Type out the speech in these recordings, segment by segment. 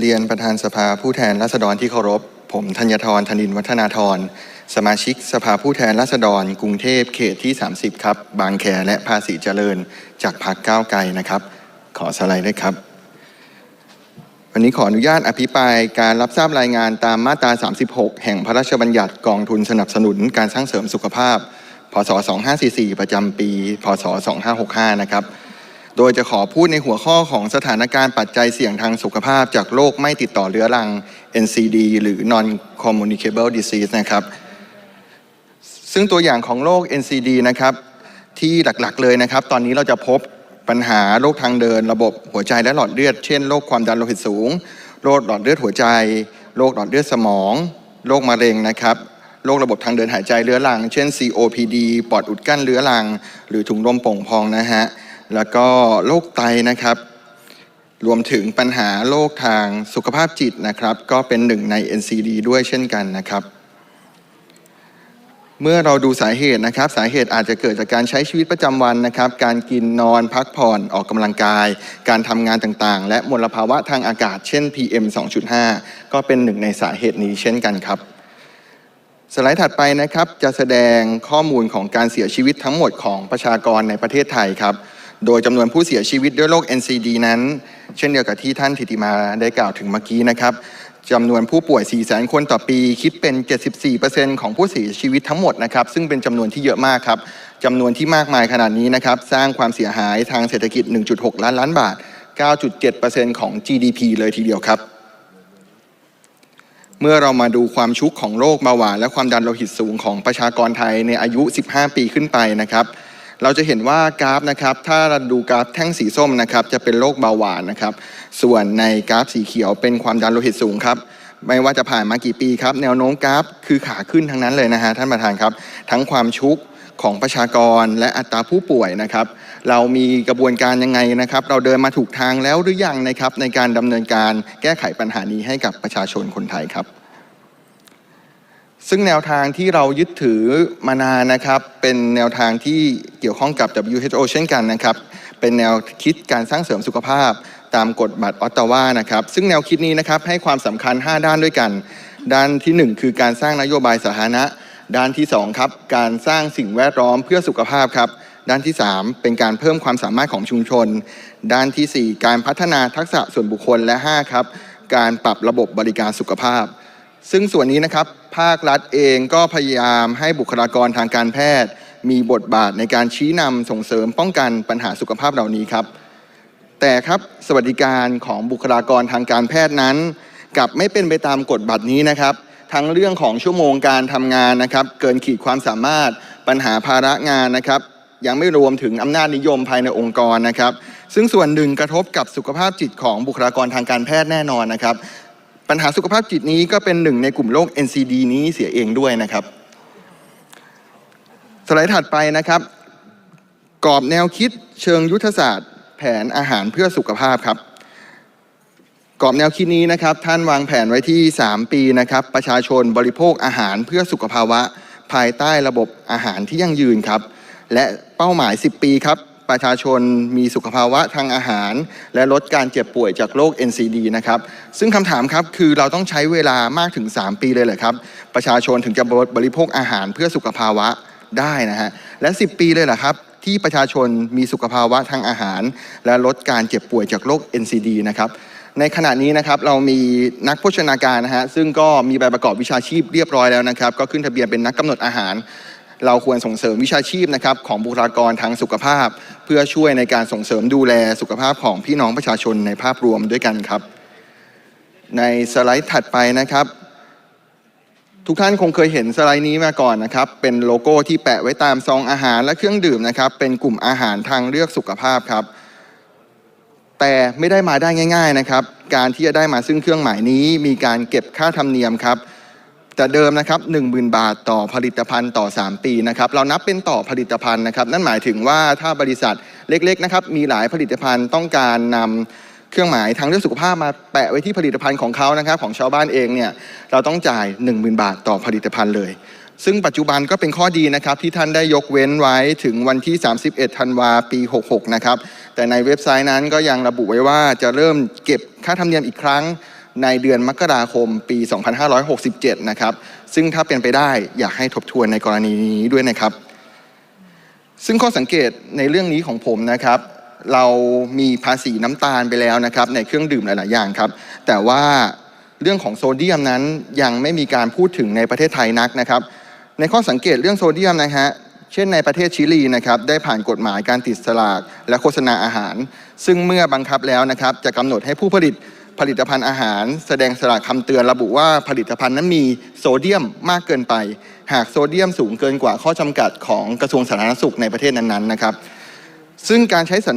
เรียนประธานสภาผู้แทนราษฎรที่เคารพ ผมธัญทรธนินวัฒนาธร สมาชิกสภาผู้แทนราษฎร กรุงเทพเขตที่ 30 ครับ บางแคและภาษีเจริญ จากพรรคก้าวไกลนะครับ ขอสไลด์ด้วยครับ วันนี้ขออนุญาตอภิปรายการรับทราบรายงานตามมาตรา 36 แห่งพระราชบัญญัติกองทุนสนับสนุนการสร้างเสริมสุขภาพ พศ 2544 ประจำปี พศ 2565 นะครับ โดยจะขอพูดในหัวข้อของสถานการณ์ปัจจัยเสี่ยงทางสุขภาพ จากโรคไม่ติดต่อเรื้อรัง NCD หรือ Non Communicable Disease นะครับ ซึ่งตัวอย่างของโรค NCD นะครับ ที่หลักๆเลยนะครับ ตอนนี้เราจะพบปัญหาโรคทางเดิน ระบบหัวใจและหลอดเลือด เช่นโรคความดันโลหิตสูง โรคหลอดเลือดหัวใจ โรคหลอดเลือดสมอง โรคมะเร็งนะครับโรคระบบทางเดินหายใจเรื้อรัง เช่น COPD ปอดอุดกั้นเรื้อรัง หรือถุงลมโป่งพองนะฮะ แล้วก็โรคไตนะครับ รวมถึงปัญหาโรคทางสุขภาพจิตนะครับ ก็เป็นหนึ่งใน NCD ด้วยเช่นกันนะครับ เมื่อเราดูสาเหตุนะครับ สาเหตุอาจจะเกิดจากการใช้ชีวิตประจำวันนะครับ การกินนอนพักผ่อนออกกำลังกาย การทำงานต่างๆ และมลภาวะทางอากาศเช่น PM 2.5 ก็เป็นหนึ่งในสาเหตุนี้เช่นกันครับสไลด์ถัดไปนะครับจะแสดงข้อมูลของการเสียชีวิตทั้งหมดของประชากรในประเทศไทยครับ โดยจำนวนผู้เสียชีวิตด้วยโรค NCD นั้น เช่นเดียวกับที่ท่านธิติมาได้กล่าวถึงเมื่อกี้นะครับจำนวนผู้ป่วย4 0 0 0 0 0 คนต่อปี คิดเป็น 74%ของผู้เสียชีวิตทั้งหมดนะครับ ซึ่งเป็นจำนวนที่เยอะมากครับจำนวนที่มากมายขนาดนี้นะครับ สร้างความเสียหายทางเศรษฐกิจ 1.6 ล้านล้านบาท 9.7%ของ GDP เลยทีเดียวครับ เมื่อเรามาดูความชุกของโรคเบาหวานและความดันโลหิตสูงของประชากรไทยในอายุ 15 ปีขึ้นไปนะครับ เราจะเห็นว่ากราฟนะครับ ถ้าเราดูกราฟแท่งสีส้มนะครับ จะเป็นโรคเบาหวานนะครับ ส่วนในกราฟสีเขียวเป็นความดันโลหิตสูงครับ ไม่ว่าจะผ่านมากี่ปีครับ แนวโน้มกราฟคือขาขึ้นทั้งนั้นเลยนะฮะท่านประธานครับ ทั้งความชุกของประชากรและอัตราผู้ป่วยนะครับ เรามีกระบวนการยังไงนะครับ เราเดินมาถูกทางแล้วหรือยังนะครับในการดำเนินการแก้ไขปัญหานี้ให้กับประชาชนคนไทยครับ ซึ่งแนวทางที่เรายึดถือมานานนะครับเป็นแนวทางที่เกี่ยวข้องกับ WHO เช่นกันนะครับ เป็นแนวคิดการสร้างเสริมสุขภาพตามกฎบัตรออตตาวานะครับ ซึ่งแนวคิดนี้นะครับให้ความสำคัญ 5 ด้านด้วยกัน ด้านที่ 1 คือการสร้างนโยบายสาธารณะ ด้านที่2ครับการสร้างสิ่งแวดล้อมเพื่อสุขภาพครับ ด้านที่ 3 เป็นการเพิ่มความสามารถของชุมชน ด้านทีสี่4 การพัฒนาทักษะส่วนบุคคลและ 5 ครับ การปรับระบบบริการสุขภาพ ซึ่งส่วนนี้นะครับภาครัฐเองก็พยายามให้บุคลากรทางการแพทย์ มีบทบาทในการชี้นำส่งเสริมป้องกันปัญหาสุขภาพเหล่านี้ครับ แต่ครับสวัสดิการของบุคลากรทางการแพทย์นั้น กลับไม่เป็นไปตามกฎบัตรนี้นะครับ ทั้งเรื่องของชั่วโมงการทำงานนะครับ เกินขีดความสามารถปัญหาภาระงานนะครับยังไม่รวมถึงอำนาจนิยมภายในองค์กรนะครับ ซึ่งส่วนหนึ่งกระทบกับสุขภาพจิตของบุคลากรทางการแพทย์แน่นอนนะครับ ปัญหาสุขภาพจิตนี้ก็เป็นหนึ่งในกลุ่มโรค NCD นี้เสียเองด้วยนะครับ สไลด์ถัดไปนะครับ กรอบแนวคิดเชิงยุทธศาสตร์ แผนอาหารเพื่อสุขภาพครับ กรอบแนวคิดนี้นะครับ ท่านวางแผนไว้ที่ 3 ปีนะครับ ประชาชนบริโภคอาหารเพื่อสุขภาวะ ภายใต้ระบบอาหารที่ยั่งยืนครับ และเป้าหมาย 10 ปีครับ ประชาชนมีสุขภาวะทางอาหาร และลดการเจ็บป่วยจากโรค NCD นะครับซึ่งคำถามครับคือเราต้องใช้เวลามากถึง 3 ปีเลยเหรอครับ ประชาชนถึงจะบริโภคอาหารเพื่อสุขภาวะได้นะฮะและ 10 ปีเลยเหรอครับที่ประชาชนมีสุขภาวะทางอาหาร และลดการเจ็บป่วยจากโรค NCD นะครับในขณะนี้นะครับเรามีนักโภชนาการนะฮะซึ่งก็มีใบประกอบวิชาชีพเรียบร้อยแล้วนะครับ ก็ขึ้นทะเบียนเป็นนักกำหนดอาหาร เราควรส่งเสริมวิชาชีพนะครับของบุคลากรทางสุขภาพ เพื่อช่วยในการส่งเสริมดูแลสุขภาพของพี่น้องประชาชนในภาพรวมด้วยกันครับ ในสไลด์ถัดไปนะครับ ทุกท่านคงเคยเห็นสไลด์นี้มาก่อนนะครับ เป็นโลโก้ที่แปะไว้ตามซองอาหารและเครื่องดื่มนะครับ เป็นกลุ่มอาหารทางเลือกสุขภาพครับแต่ไม่ได้มาได้ง่าย ๆนะครับ การที่จะได้มาซึ่งเครื่องหมายนี้มีการเก็บค่าธรรมเนียมครับ แต่เดิมนะครับ10,000 บาทต่อผลิตภัณฑ์ต่อ 3 ปีนะครับเรานับเป็นต่อผลิตภัณฑ์นะครับ นั่นหมายถึงว่าถ้าบริษัทเล็กๆนะครับมีหลายผลิตภัณฑ์ต้องการนำเครื่องหมายทางเลือกสุขภาพมาแปะไว้ที่ผลิตภัณฑ์ของเขานะครับ ของชาวบ้านเองเนี่ยเราต้องจ่าย 10,000 บาทต่อผลิตภัณฑ์เลย ซึ่งปัจจุบันก็เป็นข้อดีนะครับที่ท่านได้ยกเว้นไว้ถึงวันที่ 31 ธันวาปี 66 นะครับแต่ในเว็บไซต์นั้นก็ยังระบุไว้ว่าจะเริ่มเก็บค่าธรรมเนียมอีกครั้ง ในเดือนมกราคมปี 2567 นะครับ ซึ่งถ้าเป็นไปได้อยากให้ทบทวนในกรณีนี้ด้วยนะครับ ซึ่งข้อสังเกตในเรื่องนี้ของผมนะครับ เรามีภาษีน้ำตาลไปแล้วนะครับ ในเครื่องดื่มหลาย ๆ อย่างครับ แต่ว่าเรื่องของโซเดียมนั้นยังไม่มีการพูดถึงในประเทศไทยนักนะครับ ในข้อสังเกตเรื่องโซเดียมนะฮะเช่นในประเทศชิลีนะครับได้ผ่านกฎหมายการติดสลากและโฆษณาอาหาร ซึ่งเมื่อบังคับแล้วนะครับจะกำหนดให้ผู้ผลิต ผลิตภัณฑ์อาหาร แสดงสลากคำเตือนระบุว่าผลิตภัณฑ์นั้นมีโซเดียมมากเกินไป หากโซเดียมสูงเกินกว่าข้อจำกัดของกระทรวงสาธารณสุขในประเทศนั้นๆนะครับซึ่งการใช้สัญ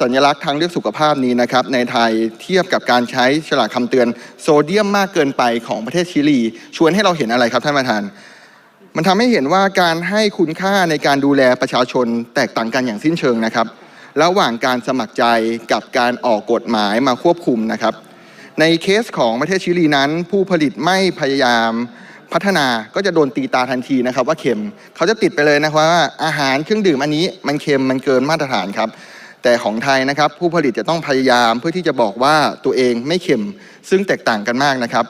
สญลักษณ์ทางเลือกสุขภาพนี้นะครับในไทยเทียบกับการใช้ฉลากคำเตือนโซเดียมมากเกินไปของประเทศชิลี ชวนให้เราเห็นอะไรครับท่านประธาน มันทำให้เห็นว่าการให้คุณค่าในการดูแลประชาชนแตกต่างกันอย่างสิ้นเชิงนะครับ ระหว่างการสมัครใจกับการออกกฎหมายมาควบคุมนะครับ ในเคสของประเทศชิลีนั้น ผู้ผลิตไม่พยายามพัฒนาก็จะโดนตีตาทันทีนะครับ ว่าเค็มเขาจะติดไปเลยนะครับว่าอาหารเครื่องดื่มอันนี้มันเค็มมันเกินมาตรฐานครับ แต่ของไทยนะครับ ผู้ผลิตจะต้องพยายามเพื่อที่จะบอกว่าตัวเองไม่เค็มซึ่งแตกต่างกันมากนะครับ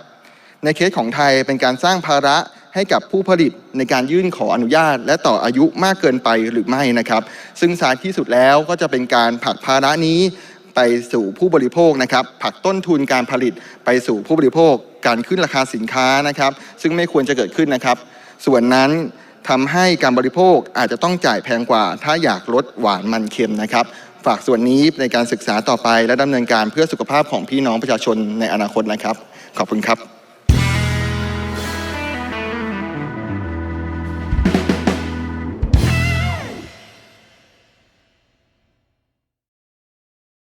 ในเคสของไทยเป็นการสร้างภาระให้กับผู้ผลิตในการยื่นขออนุญาต และต่ออายุมากเกินไปหรือไม่นะครับ ซึ่งสายที่สุดแล้วก็จะเป็นการผลักภาระนี้ ไปสู่ผู้บริโภคนะครับผลักต้นทุนการผลิตไปสู่ผู้บริโภค การขึ้นราคาสินค้านะครับ ซึ่งไม่ควรจะเกิดขึ้นนะครับ ส่วนนั้นทำให้การบริโภคอาจจะต้องจ่ายแพงกว่า ถ้าอยากลดหวานมันเค็มนะครับ ฝากส่วนนี้ในการศึกษาต่อไปและดำเนินการเพื่อสุขภาพของพี่น้องประชาชนในอนาคตนะครับ ขอบคุณครับ